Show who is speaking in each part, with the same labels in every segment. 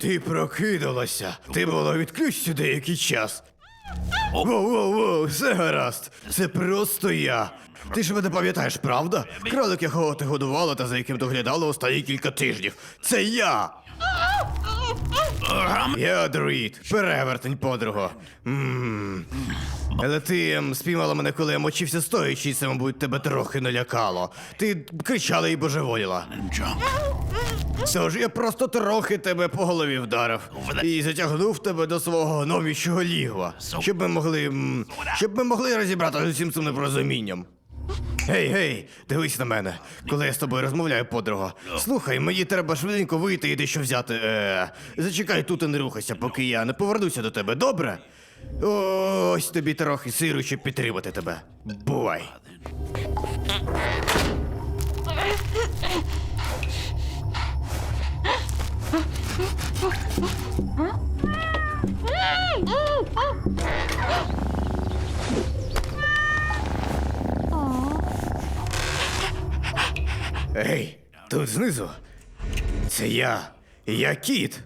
Speaker 1: Ти прокидалася. Ти була відключена деякий час. Воу-воу-воу, все гаразд. Це просто я. Ти ж мене пам'ятаєш, правда? Кролик, якого ти годувала та за яким доглядала останні кілька тижнів. Це я! Я друїд, перевертень, подруго. М. Але ти ем, спіймала мене, коли я мочився стоячи, і це, мабуть, тебе трохи налякало. Ти кричала і божеволіла. Тож я просто трохи тебе по голові вдарив і затягнув тебе до свого гномічого лігва, щоб ми могли. щоб ми могли розібратися з усім цим непорозумінням. Гей, гей, дивись на мене, коли я з тобою розмовляю, подруга. Слухай, мені треба швиденько вийти і дещо взяти. Е, зачекай тут і не рухайся, поки я не повернуся до тебе, добре? Ось тобі трохи сиру, щоб підтримати тебе. Бувай. Ей, тут знизу. Це я. Я кіт.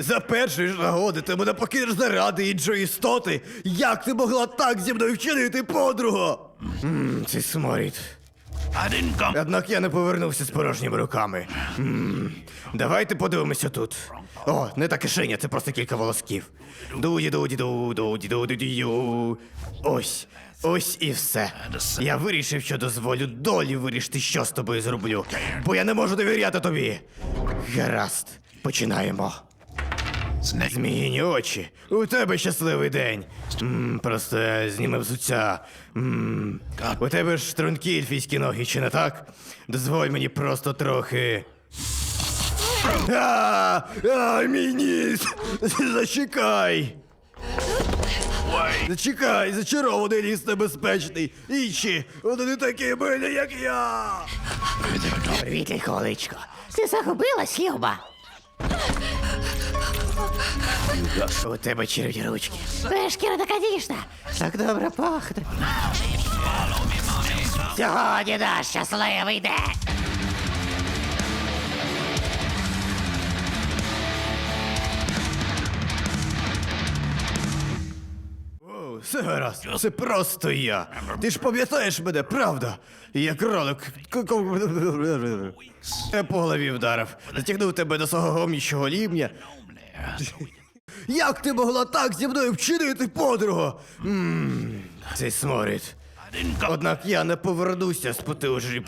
Speaker 1: За першої ж нагоди ти мене покинеш заради іншої істоти. Як ти могла так зі мною вчинити, подруго? Ммм, цей сморід. Однак я не повернувся з порожніми руками. М, Давайте подивимося тут. О, не та кишеня, це просто кілька волосків. дуді дуді ду дуді дуді дю Ось. Ось і все. Я вирішив, що дозволю долі вирішити, що з тобою зроблю. Бо я не можу довіряти тобі. Гаразд, починаємо. Зміїні очі. У тебе щасливий день. М, просто зніми взуття. М, у тебе ж тонкі ельфійські ноги, чи не так? Дозволь мені просто трохи. А, а, мій ніс! Зачекай! Зачекай, зачарований ліс небезпечний. Інші, вони не такі милі, як я.
Speaker 2: Привіт, лихоличко. Ти загубилась, Люба?
Speaker 1: У тебе черві ручки.
Speaker 2: Твоя шкіра така ніжна. Так добре пахне. Сьогодні наш щасливий день.
Speaker 1: Все гаразд, це просто я. Ти ж пам'ятаєш мене, правда? Я кролик. По голові вдарив. Затягнув тебе до свого гомнічого лім'я. Як ти могла так зі мною вчинити, подруго? Ммм, цей сморід. Однак я не повернуся з потужні.